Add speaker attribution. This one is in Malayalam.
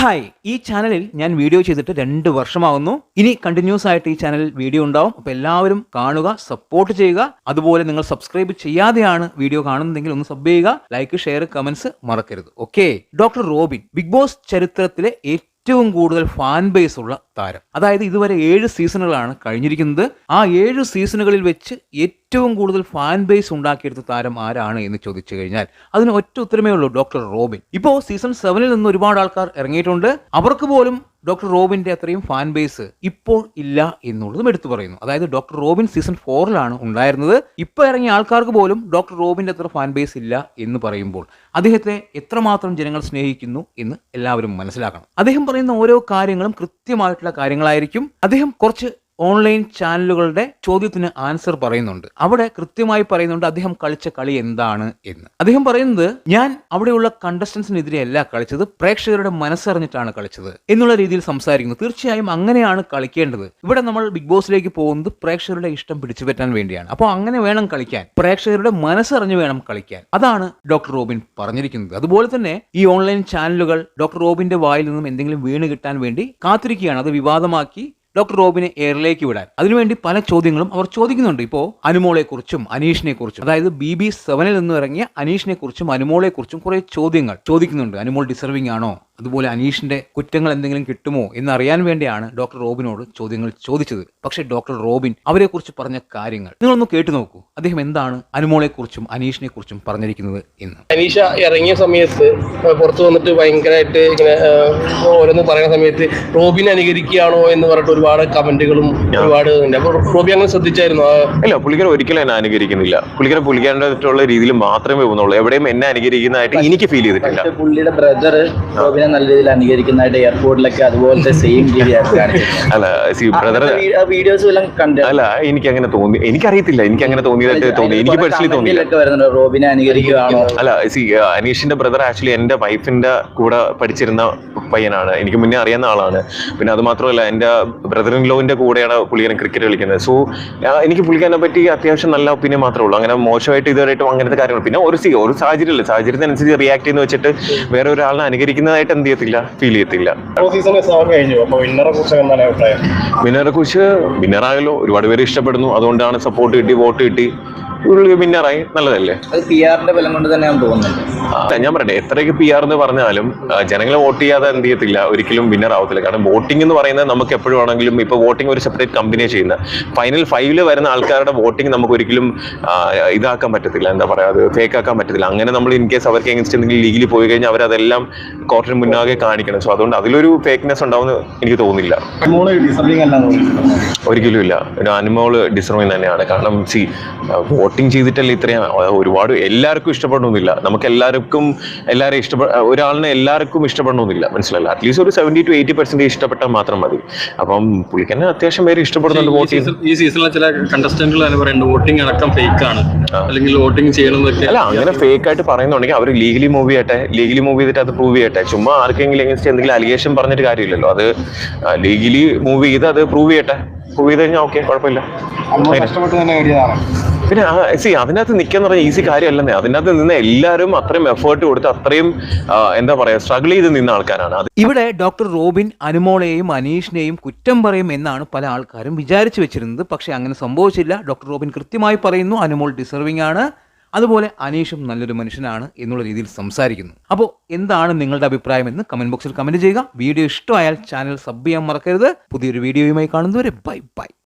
Speaker 1: ഹായ്. ഈ ചാനലിൽ ഞാൻ വീഡിയോ ചെയ്തിട്ട് രണ്ട് വർഷമാവുന്നു. ഇനി കണ്ടിന്യൂസ് ആയിട്ട് ഈ ചാനലിൽ വീഡിയോ ഉണ്ടാവും. അപ്പോൾ എല്ലാവരും കാണുക സപ്പോർട്ട് ചെയ്യുക. അതുപോലെ നിങ്ങൾ സബ്സ്ക്രൈബ് ചെയ്യാതെയാണ് വീഡിയോ കാണുന്നതെങ്കിൽ ഒന്ന് സബ് ചെയ്യുക. ലൈക്ക് ഷെയർ കമന്റ്സ് മറക്കരുത്. Okay doctor Robin Bigg Boss ചരിത്രത്തിലെ ഏറ്റവും കൂടുതൽ ഫാൻ ബേസ് ഉള്ള താരം. അതായത് ഇതുവരെ ഏഴ് സീസണുകളാണ് കഴിഞ്ഞിരിക്കുന്നത്. ആ ഏഴ് സീസണുകളിൽ വെച്ച് ഏറ്റവും കൂടുതൽ ഫാൻ ബേസ് ഉണ്ടാക്കിയെടുത്ത താരം ആരാണ് എന്ന് ചോദിച്ചു കഴിഞ്ഞാൽ അതിന് ഒറ്റ ഉത്തരമേ ഉള്ളൂ ഡോക്ടർ റോബിൻ. ഇപ്പോൾ സീസൺ സെവനിൽ നിന്ന് ഒരുപാട് ആൾക്കാർ ഇറങ്ങിയിട്ടുണ്ട്. അവർക്ക് പോലും ഡോക്ടർ റോബിന്റെ അത്രയും ഫാൻ ബേസ് ഇപ്പോൾ ഇല്ല എന്നുള്ളതും എടുത്തു പറയുന്നു. അതായത് ഡോക്ടർ റോബിൻ സീസൺ ഫോറിലാണ് ഉണ്ടായിരുന്നത്. ഇപ്പോൾ ഇറങ്ങിയ ആൾക്കാർക്ക് പോലും ഡോക്ടർ റോബിന്റെ അത്ര ഫാൻ ബേസ് ഇല്ല എന്ന് പറയുമ്പോൾ അദ്ദേഹത്തെ എത്രമാത്രം ജനങ്ങൾ സ്നേഹിക്കുന്നു എന്ന് എല്ലാവരും മനസ്സിലാക്കണം. അദ്ദേഹം പറയുന്ന ഓരോ കാര്യങ്ങളും കൃത്യമായിട്ടുള്ള കാര്യങ്ങളായിരിക്കും. അദ്ദേഹം കുറച്ച് ഓൺലൈൻ ചാനലുകളുടെ ചോദ്യത്തിന് ആൻസർ പറയുന്നുണ്ട്. അവിടെ കൃത്യമായി പറയുന്നുണ്ട് അദ്ദേഹം കളിച്ച കളി എന്താണ് എന്ന്. അദ്ദേഹം പറയുന്നത് ഞാൻ അവിടെയുള്ള കണ്ടസ്റ്റൻസിനെതിരെ അല്ല കളിച്ചത് പ്രേക്ഷകരുടെ മനസ്സറിഞ്ഞിട്ടാണ് കളിച്ചത് എന്നുള്ള രീതിയിൽ സംസാരിക്കുന്നു. തീർച്ചയായും അങ്ങനെയാണ് കളിക്കേണ്ടത്. ഇവിടെ നമ്മൾ ബിഗ് ബോസിലേക്ക് പോകുന്നത് പ്രേക്ഷകരുടെ ഇഷ്ടം പിടിച്ചു പറ്റാൻ വേണ്ടിയാണ്. അപ്പോൾ അങ്ങനെ വേണം കളിക്കാൻ. പ്രേക്ഷകരുടെ മനസ്സറിഞ്ഞ് വേണം കളിക്കാൻ. അതാണ് ഡോക്ടർ റോബിൻ പറഞ്ഞിരിക്കുന്നത്. അതുപോലെ തന്നെ ഈ ഓൺലൈൻ ചാനലുകൾ ഡോക്ടർ റോബിന്റെ വായിൽ നിന്നും എന്തെങ്കിലും വീണ് കിട്ടാൻ വേണ്ടി കാത്തിരിക്കുകയാണ്. അത് വിവാദമാക്കി ഡോക്ടർ റോബിനെ എയറിലേക്ക് വിടാൻ. അതിനുവേണ്ടി പല ചോദ്യങ്ങളും അവർ ചോദിക്കുന്നുണ്ട്. ഇപ്പോൾ അനുമോളെ കുറിച്ചും അനീഷിനെ കുറിച്ചും അതായത് ബി ബി സെവനിൽ നിന്ന് ഇറങ്ങിയ അനീഷിനെ കുറിച്ചും അനുമോളെ കുറിച്ചും കുറെ ചോദ്യങ്ങൾ ചോദിക്കുന്നുണ്ട്. അനുമോൾ ഡിസർവിംഗ് ആണോ? അതുപോലെ അനീഷിന്റെ കുറ്റങ്ങൾ എന്തെങ്കിലും കിട്ടുമോ എന്നറിയാൻ വേണ്ടിയാണ് ഡോക്ടർ റോബിനോട് ചോദ്യങ്ങൾ ചോദിച്ചത്. പക്ഷേ ഡോക്ടർ റോബിൻ അവരെക്കുറിച്ച് പറഞ്ഞ കാര്യങ്ങൾ നിങ്ങളൊന്ന് കേട്ടു നോക്കൂ. അദ്ദേഹം എന്താണ് അനുമോളെക്കുറിച്ചും അനീഷിനെ കുറിച്ചും പറഞ്ഞിരിക്കുന്നത് എന്ന്.
Speaker 2: അനീഷ ഇറങ്ങിയ സമയത്ത് പുറത്തു വന്നിട്ട് ഭയങ്കരമായിട്ട് ഇങ്ങനെ ഓരോന്ന് പറയുന്ന സമയത്ത് റോബിൻ അനുകരിക്കുകയാണോ എന്ന് പറഞ്ഞിട്ട് ഒരുപാട് കമന്റുകളും ഒരുപാട് റോബി അങ്ങനെ ശ്രദ്ധിച്ചായിരുന്നു? അല്ല
Speaker 3: ഇല്ല പുള്ളിക്കാരൻ ഒരിക്കലും എന്നെ അനുകരിക്കുന്നില്ല. പുള്ളിക്കാരൻ പുള്ളിക്കാരന്റെ രീതിയിൽ മാത്രമേ പോകുന്നുള്ളൂ. എവിടെയും എന്നെ അനുകരിക്കുന്നതായിട്ട് എനിക്ക് ഫീൽ ചെയ്തിട്ടില്ല.
Speaker 4: പുള്ളിയുടെ ബ്രദർ റോബിനെ നല്ല രീതിയിൽ അനുകരിക്കുന്നതായിട്ട് എയർപോർട്ടിലൊക്കെ അതുപോലത്തെ സെയിം
Speaker 3: ബ്രദർ
Speaker 4: വീഡിയോസ് എല്ലാം കണ്ടു.
Speaker 3: അല്ല എനിക്ക് അങ്ങനെ തോന്നി എനിക്കറിയത്തില്ല എനിക്ക് അങ്ങനെ തോന്നിയതായിട്ട് തോന്നി എനിക്ക് പേഴ്സണലി തോന്നിയില്ല.
Speaker 4: റോബിനെ അനുകരിക്കുകയാണോ?
Speaker 3: അല്ല സി അനീഷിന്റെ ബ്രദർ ആക്ച്വലി എന്റെ വൈഫിന്റെ കൂടെ പഠിച്ചിരുന്ന പയ്യനാണ്. എനിക്ക് മുന്നേ അറിയുന്ന ആളാണ്. പിന്നെ അത് മാത്രമല്ല എന്റെ ബ്രദർ ഇൻ ലോവിന്റെ കൂടെയാണ് പുള്ളിക്കാരൻ ക്രിക്കറ്റ് കളിക്കുന്നത്. സോ എനിക്ക് പുള്ളിക്കാരനെ പറ്റി അത്യാവശ്യം നല്ല ഒപ്പീനിയൻ മാത്രമേ ഉള്ളൂ. അങ്ങനെ മോശമായിട്ട് ഇതുവരെയായിട്ടും അങ്ങനത്തെ കാര്യങ്ങൾ പിന്നെ ഒരു സി ഒരു സാഹചര്യമില്ല. സാഹചര്യത്തിനനുസരിച്ച് റിയാക്ട് ചെയ്യുന്ന വെച്ചിട്ട് വേറെ ഒരാളിനെ അനുകരിക്കുന്നതായിട്ട് എന്ത് ചെയ്യത്തില്ല? ഫീൽ ചെയ്യത്തില്ല.
Speaker 2: വിന്നറെ കുറിച്ച്
Speaker 3: വിന്നറായാലോ ഒരുപാട് പേര് ഇഷ്ടപ്പെടുന്നു. അതുകൊണ്ടാണ് സപ്പോർട്ട് കിട്ടി വോട്ട് കിട്ടി. പുള്ളി വിന്നറായി നല്ലതല്ലേ?
Speaker 4: അത് പി ആറിന്റെ ബലം കൊണ്ട് തന്നെയാണ് തോന്നുന്നത്
Speaker 3: ഞാൻ പറയട്ടെ എത്രയൊക്കെ പി ആർ എന്ന് പറഞ്ഞാലും ജനങ്ങളെ വോട്ട് ചെയ്യാതെ എന്ത് ചെയ്യത്തില്ല ഒരിക്കലും വിന്നർ ആവത്തില്ല കാരണം വോട്ടിംഗ് എന്ന് പറയുന്നത് നമുക്ക് എപ്പോഴും ആണെങ്കിലും ഇപ്പൊ വോട്ടിംഗ് ഒരു സെപ്പറേറ്റ് കമ്പനിയെ ചെയ്യുന്ന ഫൈനൽ ഫൈവിൽ വരുന്ന ആൾക്കാരുടെ വോട്ടിംഗ് നമുക്ക് ഒരിക്കലും ഇതാക്കാൻ പറ്റത്തില്ല. എന്താ പറയാ അത് ഫേക്ക് ആക്കാൻ പറ്റത്തില്ല. അങ്ങനെ നമ്മൾ ഇൻ കേസ് അവർക്ക് എങ്ങനെ എന്തെങ്കിലും ലീഗിൽ പോയി കഴിഞ്ഞാൽ അവരതെല്ലാം കോർട്ടിന് മുന്നാകെ കാണിക്കണം. സോ അതുകൊണ്ട് അതിലൊരു ഫേക്ക്നെസ് ഉണ്ടാവുന്ന എനിക്ക് തോന്നുന്നില്ല. ഒരിക്കലും ഇല്ല. ഒരു അനുമോൾ ഡിസർവിങ് തന്നെയാണ്. കാരണം സി വോട്ടിംഗ് ചെയ്തിട്ടല്ലേ ഇത്രയും ഒരുപാട് എല്ലാവർക്കും ഇഷ്ടപ്പെടണമെന്നില്ല. നമുക്ക് എല്ലാവർക്കും എല്ലാവരും ഇഷ്ടപ്പെ ഒരാളിനെ എല്ലാവർക്കും ഇഷ്ടപ്പെടണമെന്നില്ല. മനസ്സിലല്ല അറ്റ്ലീസ്റ്റ് ഒരു സെവന്റി ടു എയ്റ്റി പെർസെന്റേജ് ഇഷ്ടപ്പെട്ടാൽ മാത്രം മതി. അപ്പം പുള്ളിക്കന്നെ അത്യാവശ്യം പേര് ഇഷ്ടപ്പെടുന്നുണ്ട്
Speaker 5: വോട്ടിംഗ്
Speaker 3: വോട്ട്
Speaker 5: ഈ സീസണിലെ ചില കണ്ടസ്റ്റന്റുകൾ തന്നെ പറയുന്നുണ്ട് വോട്ടിംഗ് അടക്കം ഫേക്ക് ആണ്. അല്ലെങ്കിൽ വോട്ടിംഗ് ചെയ്യണമെന്നൊക്കെ.
Speaker 3: അല്ല അങ്ങനെ ഫേക്ക് ആയിട്ട് പറയുന്നുണ്ടെങ്കിൽ അവർ ലീഗലി മൂവ് ചെയ്യട്ടെ ലീഗലി മൂവ് ചെയ്തിട്ട് അത് പ്രൂവ് ചെയ്യട്ടെ. ചുമ്മാ ആർക്കെങ്കിലും എങ്ങനെ എന്തെങ്കിലും അലിഗേഷൻ പറഞ്ഞിട്ട് കാര്യമില്ലല്ലോ. അത് ലീഗലി മൂവ് ചെയ്ത് അത് പ്രൂവ് ചെയ്യട്ടെ. ചെയ്ത് കഴിഞ്ഞാൽ ഓക്കെ കുഴപ്പമില്ല പിന്നെ സി അതിനകത്ത് നിൽക്കാന്ന് പറഞ്ഞാൽ ഈസി കാര്യമല്ലെന്നേ. അതിനകത്ത് നിന്ന് എല്ലാവരും അത്രയും എഫേർട്ട് കൊടുത്ത് അത്രയും എന്താ പറയാ സ്ട്രഗിൾ ചെയ്ത് നിന്ന ആൾക്കാരാണ്.
Speaker 1: ഇവിടെ ഡോക്ടർ റോബിൻ അനുമോളെയും അനീഷിനെയും കുറ്റം പറയും എന്നാണ് പല ആൾക്കാരും വിചാരിച്ചു വെച്ചിരുന്നത്. പക്ഷേ അങ്ങനെ സംഭവിച്ചില്ല. ഡോക്ടർ റോബിൻ കൃത്യമായി പറയുന്നു അനുമോൾ ഡിസർവിംഗ് ആണ്. അതുപോലെ അനീഷും നല്ലൊരു മനുഷ്യനാണ് എന്നുള്ള രീതിയിൽ സംസാരിക്കുന്നു. അപ്പോൾ എന്താണ് നിങ്ങളുടെ അഭിപ്രായം എന്ന് കമന്റ് ബോക്സിൽ കമന്റ് ചെയ്യുക. വീഡിയോ ഇഷ്ടമായാൽ ചാനൽ സബ് ചെയ്യാൻ മറക്കരുത്. പുതിയൊരു വീഡിയോയുമായി കാണുന്നവരെ ബൈ ബൈ